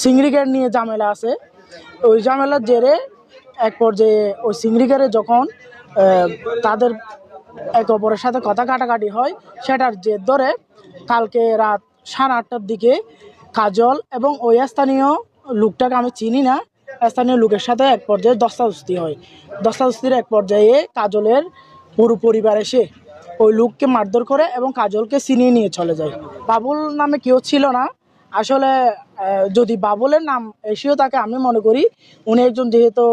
সিংড়িকের নিয়ে ঝামেলা আছে। ওই ঝামেলার জেরে এক পর্যায়ে ওই সিংড়িকেরে যখন তাদের এক অপরের সাথে কথা কাটাকাটি হয়, সেটার জের ধরে কালকে রাত সাড়ে আটটার দিকে কাজল এবং ওই স্থানীয় লোকটাকে আমি চিনি না, স্থানীয় লোকের সাথে এক পর্যায়ে দস্তাদস্তি হয়। দস্তাদস্তির এক পর্যায়ে কাজলের পুরো পরিবার এসে ওই লোককে মারধর করে এবং কাজলকে চিনিয়ে নিয়ে চলে যায়। বাবুল নামে কেউ ছিল না। আসলে যদি বাবুলের নাম এসেও তাকে আমি মনে করি উনি একজন যেহেতু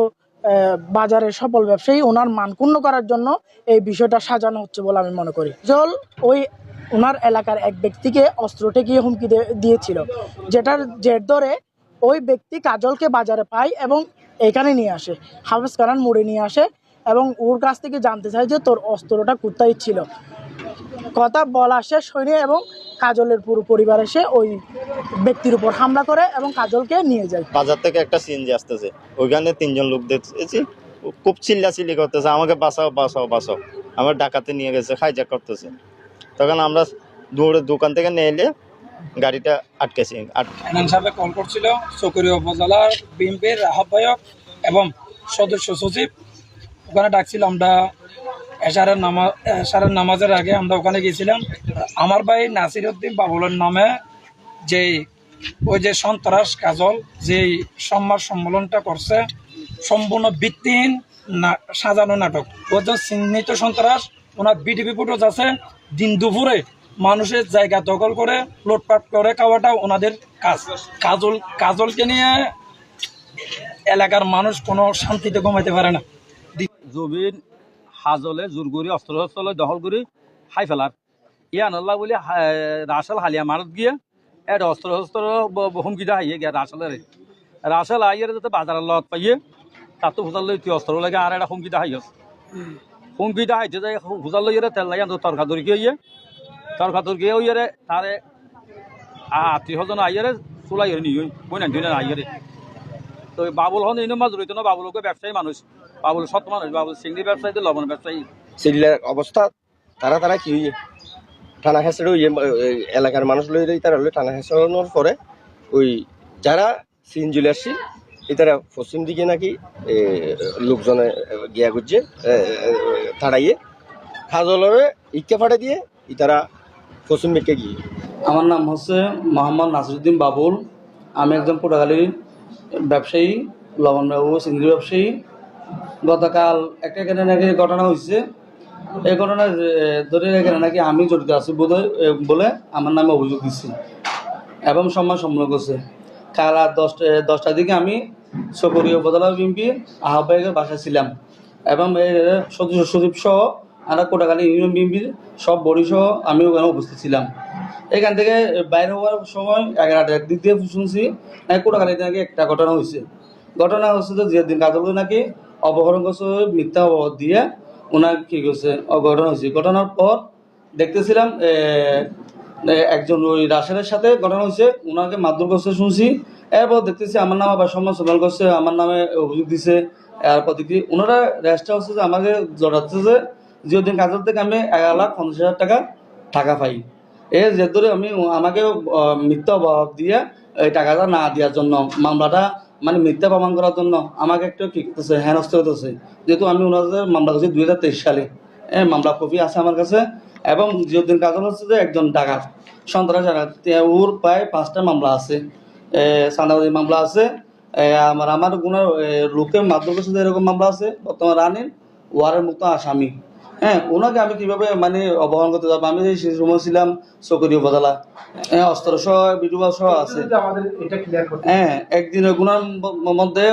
বাজারের সফল ব্যবসায়ী ওনার মানক্ষুণ্ণ করার জন্য এই বিষয়টা সাজানো হচ্ছে বলে আমি মনে করি। জল ওই ওনার এলাকার এক ব্যক্তিকে অস্ত্র ঠেকিয়ে হুমকি দিয়েছিল, যেটার জের ধরে ওই ব্যক্তি কাজলকে বাজারে পায় এবং এখানে নিয়ে আসে, হাফেজ কারান মুড়ে নিয়ে আসে এবং ওর কাছ থেকে জানতে চায় যে তোর অস্ত্রটা কোথায় ছিল। কথা বলা শেষ হয়নি এবং কাজলের পুরো পরিবার এসে ওই ব্যক্তির উপর হামলা করে এবং কাজলকে নিয়ে যায়। বাজার থেকে একটা সিএনজি আসতেছে। ওইখানে তিনজন লোক দেখতেছি খুব চিল্লা চিল্লি করতেছে। আমাকে বাঁচাও বাঁচাও বাঁচাও। আমার ডাকাতে নিয়ে গেছে হাইজ্যাক করতেছে। তখন আমরা দৌড়ে দোকান থেকে নিয়ে এলে গাড়িটা আটকেছি। কল করছিল। চকরিয়া উপজেলার বিএনপির আহ্বায়ক এবং সদস্য সচিব। ওখানে ডাকছিল আমরা এশারের নামাজ এশারের নামাজের আগে আমরা ওখানে গিয়েছিলাম। আমার ভাই নাসির উদ্দিন বাবুলের নামে যে ওই যে সন্ত্রাস কাজল, যে সম্মান সম্মেলনটা করছে, সম্পূর্ণ ভিত্তিহীন না সাজানো নাটক। ও যে চিহ্নিত সন্ত্রাস, ওনার বিডিপি ফুটেজ আছে, দিন দুপুরে মানুষের জায়গা দখল করে, লুটপাট করে খাওয়াটা ওনাদের কাজ। কাজল কাজলকে নিয়ে এলাকার মানুষ কোনো শান্তিতে ঘুমাইতে পারে না। জমিন হাজলে, জোর অস্ত্র শস্ত্র দখল করে হাই ফেলার ইয়ান আল্লাহ বলে রাসেল হালিয়া মারত গিয়ে এর অস্ত্র শস্ত্র ব- ব- হুমকি দেওয়া গিয়ে রাসেলের রাসেল আইয়ের যাতে বাজারের লগত পাইয়ে তার তো হুজার লই তুই অস্ত্র লাগে আর একটা হুমকি দেওয়া গিয়ে হুমকি দেওয়া হইতে যায় হুজার লই তেল লাগে তরকা দরকি হইয়ে তরকা দরকি হইয়ে তারে আত্মীয় স্বজন আইয়ারে চুলাই নিয়ে বই না আইয়ারে তো এই বাবুল হন ইনো মাছ রইতো না, বাবুলকে ব্যবসায়ী মানুষ বাবুল সৎ মানুষ বাবুল চিংড়ি ব্যবসায়ী তো লবণ ব্যবসায়ী। চিল্লার অবস্থা তারা তারা কি হইয়ে? টানা হেসড়ে ওই এলাকার মানুষ লই লই তারা লই টানা হেসড়ানোর পরে ওই যারা সিন জুলে আসছি এই তারা পশ্চিম দিকে নাকি লোকজনে গিয়া করছে তাড়াইয়ে খাজলরে ইকে ফাটে দিয়ে ই তারা পশ্চিম দিকে গিয়ে। আমার নাম হচ্ছে মোহাম্মদ নাসিরুদ্দিন বাবুল। আমি একজন পোটাখালীর ব্যবসায়ী লবণ বাবু চিংড়ি ব্যবসায়ী। গতকাল একটা এখানে নাকি ঘটনা হয়েছে এই ঘটনা ধরে এখানে নাকি আমি জড়িত আছি এ, বলে আমার নামে অভিযোগ দিচ্ছে এবং সম্মান সম্মান করছে। কাল রাত দশটা দশটার দিকে আমি সকরীয় উপজেলা বিএনপি আহ্বায়কের বাসায় ছিলাম এবং সচিব সহ আমরা কোটাখালী ইউনিয়ন বিএনপির সব বডি সহ আমি ওখানে উপস্থিত ছিলাম। এখান থেকে বাইরে হওয়ার সময় এগারোটার দিক দিয়ে শুনছি নাকি কোটাখালীতে নাকি একটা ঘটনা হয়েছে ঘটনা হচ্ছে যে দিন কাজল নাকি অপহরণ করছে, মিথ্যা অপবাদ দিয়ে ওনার কি করছে অঘটনা হয়েছে। ঘটনার পর দেখতেছিলাম একজন ওই রাশেদের সাথে ঘটনা হয়েছে, ওনাকে মারধর করছে শুনছি। এরপর দেখতেছি আমার নাম আবার সম্মান সম্মান করছে, আমার নামে অভিযোগ দিছে এরপর দেখি ওনারা রেস্টটা হচ্ছে যে আমাকে জড়াচ্ছে যে যেদিন কাজের থেকে আমি এগারো লাখ পঞ্চাশ হাজার টাকা টাকা পাই। এর যে ধরে আমি আমাকে মিথ্যা অভাব দিয়ে এই টাকাটা না দেওয়ার জন্য মামলাটা মানে মিথ্যা প্রমাণ করার জন্য আমাকে একটু কি করতেছে, হেনস্থ হতেছে যেহেতু আমি ওনাদের মামলা করছি দুই হাজার তেইশ সালে। হ্যাঁ মামলা কপি আছে আমার কাছে এবং যেদিন কাজ হচ্ছে যে একজন ডাকাত, সন্ত্রাস ডাকাত। ওর প্রায় পাঁচটা মামলা আছে। সান্দাবাদী মামলা আছে। আমার আমার গুণের লোকের মাধ্যম এরকম মামলা আছে। বর্তমান রানীর, ওয়ারের মতো আসামি। হ্যাঁ ওনাকে আমি কীভাবে মানে অবহন করতে যাব? আমি সেই সময় ছিলাম চকরি উপজেলা। হ্যাঁ অস্ত্র সহ বিডুবা সহ আছে। হ্যাঁ একদিনের গুণার মধ্যে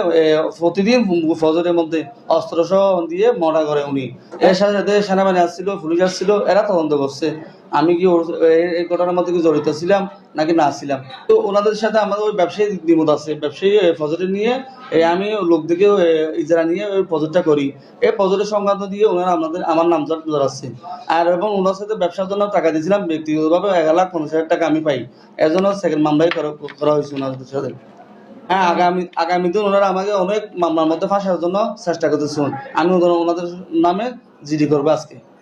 প্রতিদিন ফজরের মধ্যে অস্ত্র সহ দিয়ে মরা করে উনি। এর সাথে সাথে সেনাবাহিনী আসছিল পুলিশ আসছিল এরা তদন্ত করছে। আমি কি এই ঘটনার মধ্যে কি জড়িত ছিলাম নাকি না ছিলাম? তো ওনাদের সাথে আমাদের ওই ব্যবসায়ী দ্বিমত আছে। ব্যবসায়ী এ, নিয়ে আমি লোকদেরকে এ, ইজারা নিয়ে ওই প্রজেক্টটা করি। এই প্রজেক্টের সংক্রান্ত দিয়ে ওনারা আমাদের আমার নাম জড়াচ্ছে। আর এবং ওনার সাথে ব্যবসার জন্য টাকা দিয়েছিলাম। ব্যক্তিগতভাবে এক লাখ পঞ্চাশ হাজার টাকা আমি পাই। এর জন্য সেকেন্ড মামলাই করা হয়েছে ওনাদের সাথে। হ্যাঁ আগামী আগামী দিন ওনারা আমাকে অনেক মামলার মধ্যে ফাঁসার জন্য চেষ্টা করতেছেন আমি ওনাদের নামে জিডি করব আজকে।